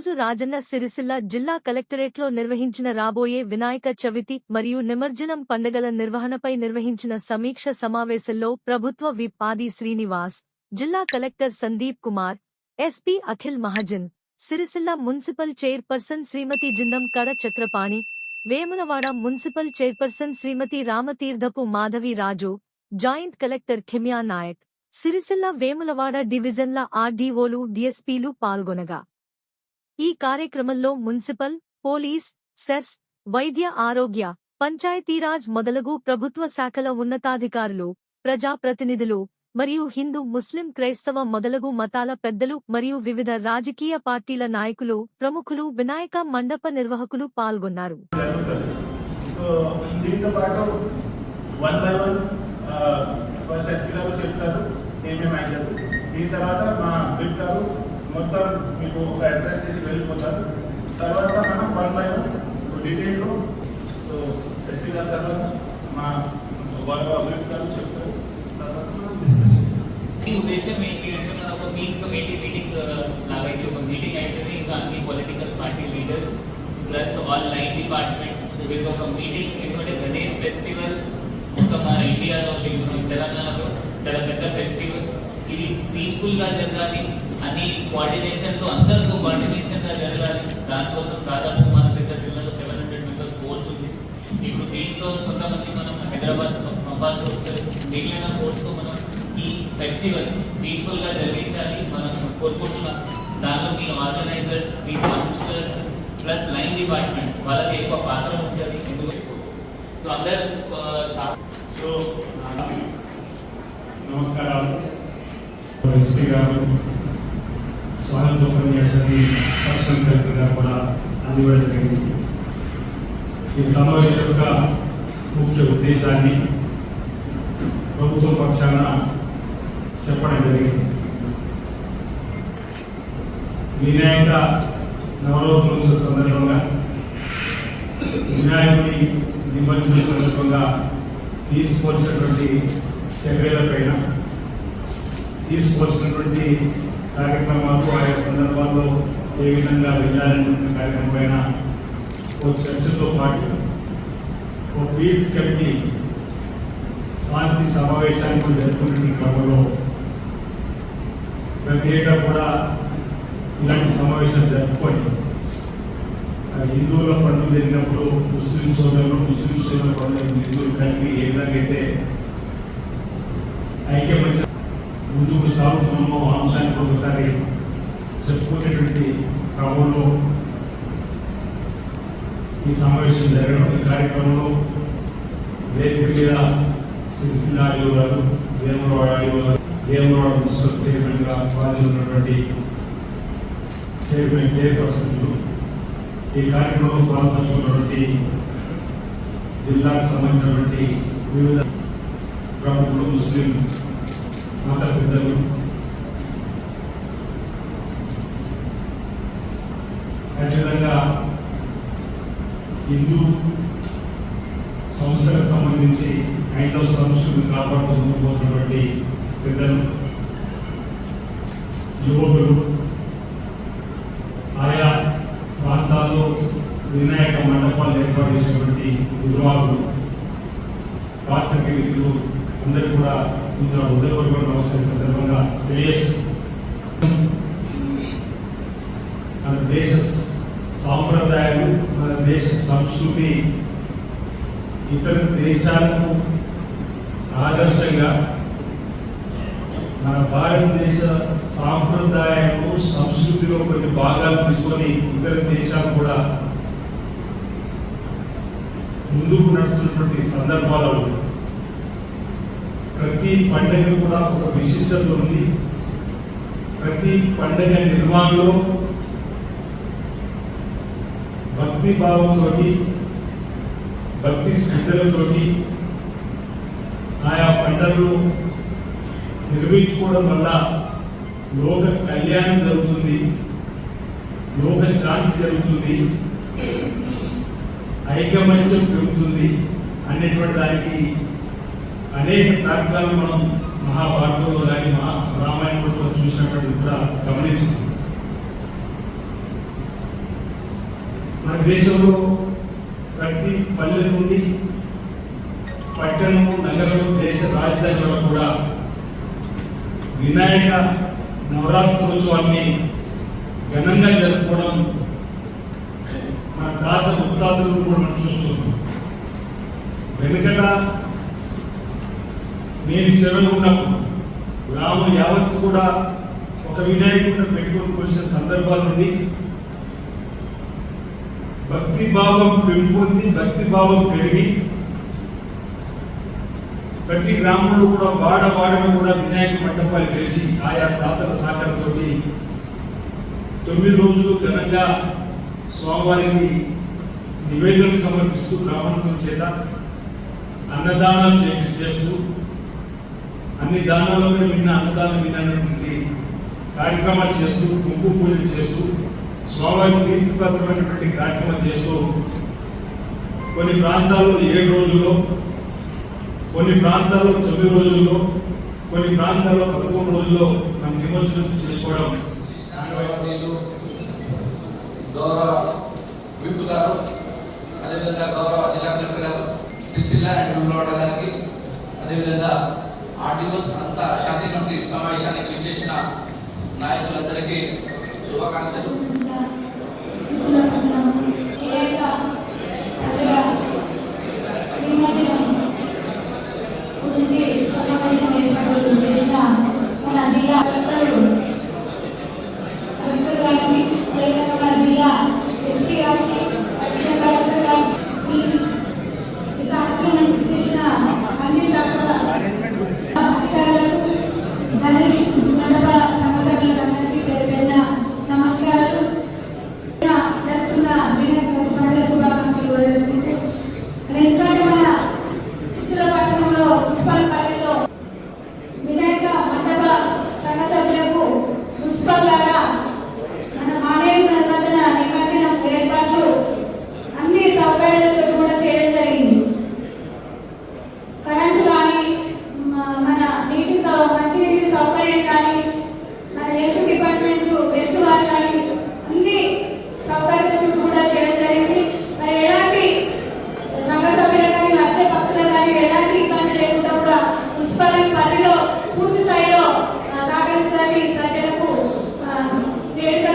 ఈరోజు రాజన్న సిరిసిల్ల జిల్లా కలెక్టరేట్లో నిర్వహించిన రాబోయే వినాయక చవితి మరియు నిమజ్జనం పండుగల నిర్వహణపై నిర్వహించిన సమీక్ష సమావేశంలో ప్రభుత్వ విప్ ఆది శ్రీనివాస్ జిల్లా collector Sandeep Kumar SP Akhil Mahajan Sircilla municipal chairperson Shrimati Jindam కడ Chakrapani Vemulawada municipal chairperson Shrimati Ramatheerthapu Madhavi Raju joint collector Khimya Naik Sircilla Vemulawada డివిజన్ల ఆర్డీఓలు డిఎస్పీలు పాల్గొనగా. ఈ కార్యక్రమంలో మున్సిపల్ పోలీస్ సెస్ వైద్య ఆరోగ్య పంచాయతీరాజ్ మొదలగు ప్రభుత్వ శాఖల ఉన్నతాధికారులు ప్రజాప్రతినిధులు మరియు హిందూ ముస్లిం క్రైస్తవ మొదలగు మతాల పెద్దలు మరియు వివిధ రాజకీయ పార్టీల నాయకులు ప్రముఖులు వినాయక మండప నిర్వాహకులు పాల్గొన్నారు. దీంతో పాటు one by one first SP garu చెప్తారు ఏమేమి అయ్యారు దీని తర్వాత మా గారు మొత్తం మీకు ఒక అడ్రస్ చేసి వెళ్ళిపోతారు. తర్వాత మనం వన్ బై వన్ డీటెయిల్లో సో ఎస్పీ గారి తర్వాత మా గౌరవ బిల్ గారు చెప్తారు. తర్వాత మనం డిస్కస్ చేస్తాం. ఈ ఉద్దేశం ఏంటి? అంటే మన ఒక పీస్ కమిటీ మీటింగ్ లాగా ఇది ఒక మీటింగ్ అయితే ఇంకా అన్ని political party leaders plus all line departments ఇది ఒక మీటింగ్ ఎందుకంటే గణేష్ ఫెస్టివల్ మొత్తం మన ఇండియాలో లేదు, మన తెలంగాణలో. చాలా పెద్ద ఫెస్టివల్ ఇది పీస్ఫుల్గా జరగాలి అని కోఆర్డినేషన్తో అందరితో కోఆర్డినేషన్గా జరగాలి. దానికోసం దాదాపు మన దగ్గర జిల్లాలో సెవెన్ హండ్రెడ్ మెంబర్స్ ఫోర్స్ ఉంది. ఇప్పుడు దీంతో కొంతమంది మనం హైదరాబాద్ పంపాల్సి వస్తుంది. మిగిలిన ఫోర్స్తో మనం ఈ ఫెస్టివల్ పీస్ఫుల్గా జరిగించాలి. మనం కోరుకుంటున్నాం దానిలో మీ ఆర్గనైజర్స్ మీ కౌన్సిలర్స్ ప్లస్ లైన్ డిపార్ట్మెంట్స్ వాళ్ళకి ఎక్కువ పాత్ర ఉంటుంది. ఎందుకు? సో అందరు సో నమస్కారాలు. ఎస్పీ గారు స్వాగత ఉపన్యాసాన్ని పర్సనల్ కలెక్టర్ కూడా అందివ్వడం జరిగింది. ఈ సమావేశం యొక్క ముఖ్య ఉద్దేశాన్ని ప్రభుత్వం పక్షాన చెప్పడం జరిగింది. వినాయక నవరోజు సందర్భంగా వినాయకుడి నిమజ్జన సందర్భంగా తీసుకోవాల్సినటువంటి చర్యలపైన తీసుకోవాల్సినటువంటి కార్యక్రమాలు ఆయా సందర్భాల్లో ఏ విధంగా వెళ్ళాలనేటువంటి కార్యక్రమం పైన ఓ చర్చతో పాటు ఓ పీస్ కమిటీ శాంతి సమావేశాన్ని కూడా జరుపుకునే క్రమంలో ప్రతి ఏటా కూడా ఇలాంటి సమావేశాలు జరుపుకొని ఆ హిందువుల పండుగ జరిగినప్పుడు ముస్లిం సోదరులు ముస్లిం సోదరుల పండుగ హిందువులు కలిపి ఏ విధంగా అయితే ఐక్యమత్య ముందుకు సాగుతున్నామో అంశానికి ఒకసారి చెప్పుకునేటువంటి క్రమంలో ఈ సమావేశం జరగడం ఈ కార్యక్రమంలో వేదిక మీద సిరిసిల్ల ఆడియో గారు వేమరావు ఆడియో గారు వేమరావు మున్సిపల్ చైర్మన్గా బాధ్యత ఉన్నటువంటి చైర్మన్ చైర్పర్సన్లు ఈ కార్యక్రమంలో పాల్గొన్నటువంటి జిల్లాకు సంబంధించినటువంటి వివిధ ప్రముఖులు ముస్లిం మత పెద్దలు ఖచ్చితంగా హిందూ సంస్థలకు సంబంధించి హైందవ సంస్కృతిని కాపాడుకుంటూ పోతున్నటువంటి పెద్దలు యువకులు ఆయా ప్రాంతాల్లో వినాయక మండపాలు ఏర్పాటు చేసినటువంటి నిర్వాహకులు పాత్రికేయులు అందరూ కూడా ఇందులో ఉదయపూర్వక నమస్కారం సందర్భంగా తెలియజేస్తూ మన దేశ సాంప్రదాయాలు మన దేశ సంస్కృతి ఇతర దేశాలకు ఆదర్శంగా మన భారతదేశ సాంప్రదాయాలు సంస్కృతిలో కొన్ని భాగాలు తీసుకొని ఇతర దేశాలు కూడా ముందుకు నడుస్తున్నటువంటి సందర్భాలు ప్రతి పండుగ కూడా ఒక విశిష్టత ఉంది. ప్రతి పండుగ నిర్మాణంలో భక్తి భావంతో భక్తి శ్రద్ధలతోటి ఆయా పండుగలు నిర్వహించుకోవడం వల్ల లోక కళ్యాణం జరుగుతుంది. లోక శాంతి జరుగుతుంది. ఐకమత్యం పెరుగుతుంది అనేటువంటి దానికి అనేక ప్రాంతాలు మనం మహాభారతంలో కానీ మహా రామాయణంలో చూసినటువంటి కూడా గమనించాం. మన దేశంలో ప్రతి పల్లె నుండి పట్టణము నగరం దేశ రాజధానిలో కూడా వినాయక నవరాత్రోత్సవాన్ని ఘనంగా జరుపుకోవడం మన తాత ముత్తాతలు కూడా మనం చూస్తున్నాం. వెనుకట నేను చెరువు ఉన్నప్పుడు గ్రామం యావత్ కూడా ఒక వినాయకుడిని పెట్టుకొని కొలిసిన సందర్భాల నుండి భక్తి భావం పెంపొంది భక్తి భావం పెరిగి ప్రతి గ్రామంలో కూడా వాడ వాడలో కూడా వినాయక మండపాలు కలిసి ఆయా దాతల సహకారంతో తొమ్మిది రోజులు ఘనంగా స్వామివారికి నివేదనలు సమర్పిస్తూ గ్రామంతో చేత అన్నదానాలు చేస్తూ అన్ని దానాల్లో విన్న నిన్న అన్నదానం విన్నటువంటి కార్యక్రమాలు చేస్తూ ముగ్గు పూజలు చేస్తూ స్వామి తీర్థప్రదమైనటువంటి కార్యక్రమాలు చేస్తూ కొన్ని ప్రాంతాల్లో ఏడు రోజుల్లో కొన్ని ప్రాంతాల్లో తొమ్మిది రోజుల్లో కొన్ని ప్రాంతాల్లో పదకొండు రోజుల్లో మనం నిమజ్జనం చేసుకోవడం. గౌరవ విప్ గారు అదేవిధంగా గౌరవ జిల్లా కలెక్టర్ గారు సిరిసిల్ల అండ్ గారికి అదేవిధంగా ఆర్టీఓస్ అంతా శాంతి కమిటీ సమావేశానికి విచ్చేసిన నాయకులందరికీ శుభాకాంక్షలు గురించి సమావేశం ఏర్పాటు చేసిన మన జిల్లా కలెక్టర్ కలెక్టర్ గారికి అదేవిధంగా మన జిల్లా ఎస్పీ గారికి అడిషనల్ కలెక్టర్ గారికి ఈ కార్యక్రమం చేసిన అన్ని శాఖల అధికారులకు గణేష్ మండప సంస్థలకు అందరికీ పేరు పేరున నమస్కారాలు జరుగుతున్న వినాయక చవితి పండుగ శుభాకాంక్షలు కూడా జరుగుతుంది ఎందుకంటే మన చిచ్చుల పట్టణంలో మున్సిపల్ పరిధిలో వినాయక మండప సంఘ సభ్యులకు మున్సిపల్ ద్వారా మన మానేరు నిబంధన నిమజ్జనం ఏర్పాట్లు అన్ని సౌకర్యాలతో కూడా చేయడం జరిగింది కరెంటు కానీ మ- మన నీటి సౌ మంచినీటి సౌకర్యం కానీ మన హెల్త్ డిపార్ట్మెంట్ హెల్త్ వారు కానీ అన్ని సౌకర్యాలతో కూడా చేయడం జరిగింది మరి ఎలాంటి సంఘ సభ్యులకు కానీ వచ్చే భక్తులకు కానీ ఎలాంటి ఇబ్బంది లేకుండా కూడా మున్సిపాలిటీ పరిధిలో పూర్తి స్థాయిలో సహకరిస్తారని ప్రజలకు ఆ, వేడుక